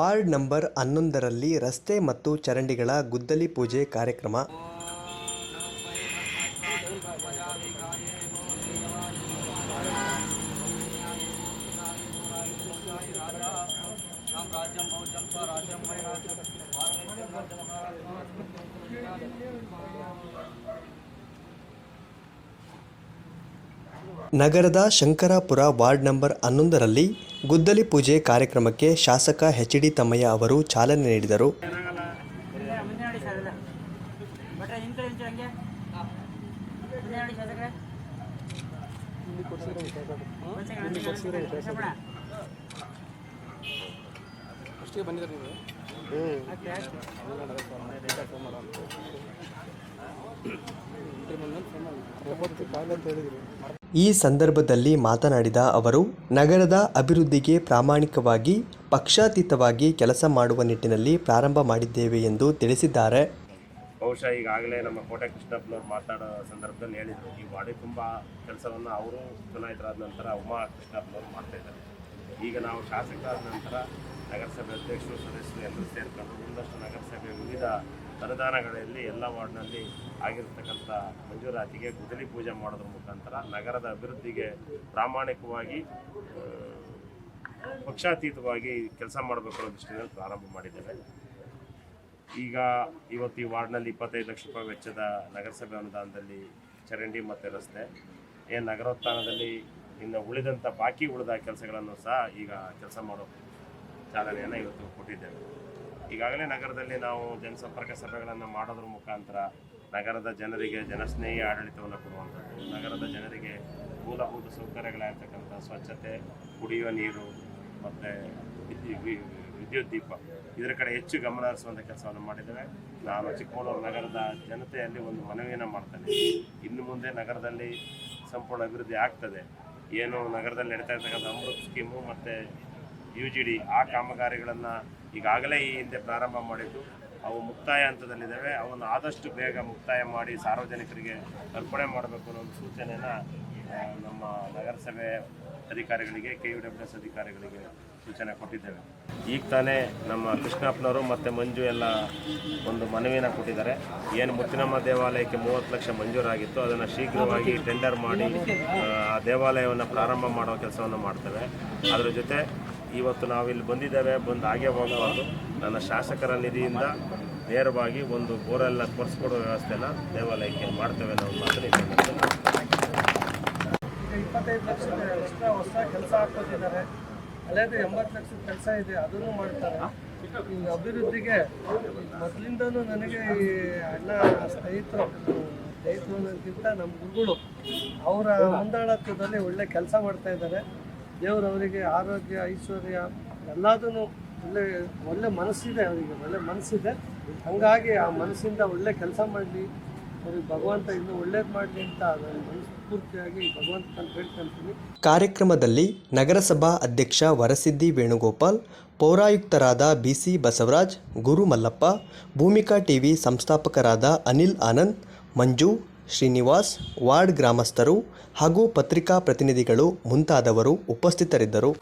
Ward number ಹನ್ನೊಂದರಲ್ಲಿ ರಸ್ತೆ ಮತ್ತು ಚರಂಡಿಗಳ ಗುದ್ದಲಿ ಪೂಜೆ ಕಾರ್ಯಕ್ರಮ ನಗರದ ಶಂಕರಾಪುರ ವಾರ್ಡ್ ನಂಬರ್ ಹನ್ನೊಂದರಲ್ಲಿ ಗುದ್ದಲಿ ಪೂಜೆ ಕಾರ್ಯಕ್ರಮಕ್ಕೆ ಶಾಸಕ ಎಚ್ ಡಿ ತಮ್ಮಯ್ಯ ಅವರು ಚಾಲನೆ ನೀಡಿದರು ಇಲ್ಲ, ಮುಂದೆ ನೋಡಿ ಸರ್ ಇಲ್ಲ ಭಟ್ರೆ ನಿಮ್ಮ ಕಡೆ ನಿಂತು ಹಂಗೆ ಮುಂದೆ ನೋಡಿ ಶಾಸಕರೇ ಒಂದ್ second, ಒಂದ್ second, ಒಂದ್ second. ಶೋಭಣ. ಬಂದಿದ್ದಾರೆ ನೀವು. ಈ ಸಂದರ್ಭದಲ್ಲಿ ಮಾತನಾಡಿದ ಅವರು ನಗರದ ಅಭಿವೃದ್ಧಿಗೆ ಪ್ರಾಮಾಣಿಕವಾಗಿ ಪಕ್ಷಾತೀತವಾಗಿ ಕೆಲಸ ಮಾಡುವ ನಿಟ್ಟಿನಲ್ಲಿ ಪ್ರಾರಂಭ ಮಾಡಿದ್ದೇವೆ ಎಂದು ತಿಳಿಸಿದ್ದಾರೆ. ಬಹುಶಃ ಈಗಾಗಲೇ ನಮ್ಮ ಕೋಟೆ ಕೃಷ್ಣಪ್ಪನವ್ರು ಮಾತಾಡೋ ಸಂದರ್ಭದಲ್ಲಿ ಹೇಳಿದರು. ಈ ವಾಡಿ ತುಂಬ ಕೆಲಸವನ್ನು ಅವರು ಚುನಾಯಿತರಾದ ನಂತರ ಉಮಾ ಕೃಷ್ಣಪ್ಪನವ್ರು ಮಾಡ್ತಾ ಇದ್ದಾರೆ. ಈಗ ನಾವು ಶಾಸಕರಾದ ನಂತರ ನಗರಸಭೆ ಅಧ್ಯಕ್ಷರು, ಸದಸ್ಯರು ಎಲ್ಲರೂ ಸೇರಿಕೊಂಡು ಒಂದಷ್ಟು ನಗರಸಭೆ ವಿವಿಧ ಅನುದಾನಗಳಲ್ಲಿ ಎಲ್ಲ ವಾರ್ಡ್ನಲ್ಲಿ ಆಗಿರತಕ್ಕಂಥ ಮಂಜೂರಾತಿಗೆ ಗುದಲಿ ಪೂಜೆ ಮಾಡೋದ್ರ ಮುಖಾಂತರ ನಗರದ ಅಭಿವೃದ್ಧಿಗೆ ಪ್ರಾಮಾಣಿಕವಾಗಿ ಪಕ್ಷಾತೀತವಾಗಿ ಕೆಲಸ ಮಾಡಬೇಕು ಅನ್ನೋ ದೃಷ್ಟಿಯಲ್ಲಿ ಪ್ರಾರಂಭ ಮಾಡಿದ್ದೇವೆ. ಈಗ ಇವತ್ತು ಈ ವಾರ್ಡ್ನಲ್ಲಿ ಇಪ್ಪತ್ತೈದು ಲಕ್ಷ ರೂಪಾಯಿ ವೆಚ್ಚದ ನಗರಸಭೆ ಅನುದಾನದಲ್ಲಿ ಚರಂಡಿ ಮತ್ತೆ ರಸ್ತೆ, ಏನು ನಗರೋತ್ಥಾನದಲ್ಲಿ ಇನ್ನು ಉಳಿದಂಥ ಬಾಕಿ ಉಳಿದ ಕೆಲಸಗಳನ್ನು ಸಹ ಈಗ ಕೆಲಸ ಮಾಡೋ ಚಾಲನೆಯನ್ನು ಇವತ್ತು ಕೊಟ್ಟಿದ್ದೇವೆ. ಈಗಾಗಲೇ ನಗರದಲ್ಲಿ ನಾವು ಜನಸಂಪರ್ಕ ಸಭೆಗಳನ್ನು ಮಾಡೋದ್ರ ಮುಖಾಂತರ ನಗರದ ಜನರಿಗೆ ಜನಸ್ನೇಹಿ ಆಡಳಿತವನ್ನು ಕೊಡುವಂಥದ್ದು, ನಗರದ ಜನರಿಗೆ ಮೂಲಭೂತ ಸೌಕರ್ಯಗಳಾಗಿರ್ತಕ್ಕಂಥ ಸ್ವಚ್ಛತೆ, ಕುಡಿಯುವ ನೀರು ಮತ್ತು ವಿದ್ಯುತ್ ದೀಪ ಇದರ ಕಡೆ ಹೆಚ್ಚು ಗಮನ ಹರಿಸುವಂಥ ಕೆಲಸವನ್ನು ಮಾಡಿದ್ದೇವೆ. ನಾನು ಚಿಕ್ಕಮಗಳೂರು ನಗರದ ಜನತೆಯಲ್ಲಿ ಒಂದು ಮನವಿಯನ್ನು ಮಾಡ್ತೇನೆ. ಇನ್ನು ಮುಂದೆ ನಗರದಲ್ಲಿ ಸಂಪೂರ್ಣ ಅಭಿವೃದ್ಧಿ ಆಗ್ತದೆ. ಏನು ನಗರದಲ್ಲಿ ನಡೀತಾ ಇರ್ತಕ್ಕಂಥ ಅಮೃತ್ ಸ್ಕೀಮು ಮತ್ತು ಯು ಜಿ ಡಿ ಆ ಕಾಮಗಾರಿಗಳನ್ನು ಈಗಾಗಲೇ ಈ ಹಿಂದೆ ಪ್ರಾರಂಭ ಮಾಡಿದ್ದು. ಅವು ಮುಕ್ತಾಯ ಹಂತದಲ್ಲಿದ್ದಾವೆ. ಅವನ್ನು ಆದಷ್ಟು ಬೇಗ ಮುಕ್ತಾಯ ಮಾಡಿ ಸಾರ್ವಜನಿಕರಿಗೆ ಅರ್ಪಣೆ ಮಾಡಬೇಕು ಅನ್ನೋ ಒಂದು ಸೂಚನೆಯನ್ನು ನಮ್ಮ ನಗರಸಭೆ ಅಧಿಕಾರಿಗಳಿಗೆ ಕೆ ಯು ಡಬ್ಲ್ಯೂ ಎಸ್ ಅಧಿಕಾರಿಗಳಿಗೆ ಸೂಚನೆ ಕೊಟ್ಟಿದ್ದೇವೆ. ಈಗ ತಾನೇ ನಮ್ಮ ಕೃಷ್ಣಪ್ಪನವರು ಮತ್ತು ಮಂಜು ಎಲ್ಲ ಒಂದು ಮನವಿನ ಕೊಟ್ಟಿದ್ದಾರೆ. ಏನು ಮುತ್ತಿನಮ್ಮ ದೇವಾಲಯಕ್ಕೆ ಮೂವತ್ತು ಲಕ್ಷ ಮಂಜೂರಾಗಿತ್ತು. ಅದನ್ನು ಶೀಘ್ರವಾಗಿ ಟೆಂಡರ್ ಮಾಡಿ ಆ, ದೇವಾಲಯವನ್ನು ಪ್ರಾರಂಭ ಮಾಡೋ ಕೆಲಸವನ್ನು ಮಾಡ್ತೇವೆ. ಅದರ ಜೊತೆ ಇವತ್ತು ನಾವಿಲ್ಲಿ ಬಂದಿದ್ದೇವೆ ಬಂದು ಹಾಗೆ ಹೋಗಬಾರ್ದು. ನನ್ನ ಶಾಸಕರ ನಿಧಿಯಿಂದ ನೇರವಾಗಿ ಒಂದು ಬೋರೆಲ್ಲ ಕೊರೆಸ್ಕೊಡೋ ವ್ಯವಸ್ಥೆನ ದೇವಾಲಯಕ್ಕೆ ಮಾಡ್ತೇವೆ ನಾವು ಈಗ ಇಪ್ಪತ್ತೈದು ಲಕ್ಷದ ಎಕ್ಸ್ಟ್ರಾ ಹೊಸ ಕೆಲಸ ಹಾಕೋದಿದ್ದಾರೆ ಅಲ್ಲದೆ ಎಂಬತ್ತು ಲಕ್ಷದ ಕೆಲಸ ಇದೆ, ಅದನ್ನು ಮಾಡ್ತಾರೆ. ಈ ಅಭಿವೃದ್ಧಿಗೆ ಮೊದಲಿಂದನೂ ನನಗೆ ಈ ಅಣ್ಣ ಸ್ನೇಹಿತರು ಸ್ನೇಹಿತರು ಅನ್ನೋದಕ್ಕಿಂತ ನಮ್ಮ ಗುರುಗಳು ಅವರ ಮುಂದಾಳತ್ವದಲ್ಲಿ ಒಳ್ಳೆ ಕೆಲಸ ಮಾಡ್ತಾ ಇದ್ದಾರೆ. ದೇವರು ಅವರಿಗೆ ಆರೋಗ್ಯ, ಐಶ್ವರ್ಯ ಎಲ್ಲದನ್ನು ಒಳ್ಳೆ ಒಳ್ಳೆ ಮನಸ್ಸಿದೆ ಅವರಿಗೆ, ಒಳ್ಳೆ ಮನಸ್ಸಿದೆ. ಹಾಗಾಗಿ ಆ ಮನಸ್ಸಿಂದ ಒಳ್ಳೆ ಕೆಲಸ ಮಾಡಲಿ. ಕಾರ್ಯಕ್ರಮದಲ್ಲಿ ನಗರಸಭಾ ಅಧ್ಯಕ್ಷ Varasiddi Venugopal, ಪೌರಾಯುಕ್ತರಾದ B C Basavaraj, Guru Mallappa, Bhoomika TV ಸಂಸ್ಥಾಪಕರಾದ ಅನಿಲ್ ಆನಂದ್, ಮಂಜು, ಶ್ರೀನಿವಾಸ್, ವಾರ್ಡ್ ಗ್ರಾಮಸ್ಥರು ಹಾಗೂ ಪತ್ರಿಕಾ ಪ್ರತಿನಿಧಿಗಳು ಮುಂತಾದವರು ಉಪಸ್ಥಿತರಿದ್ದರು.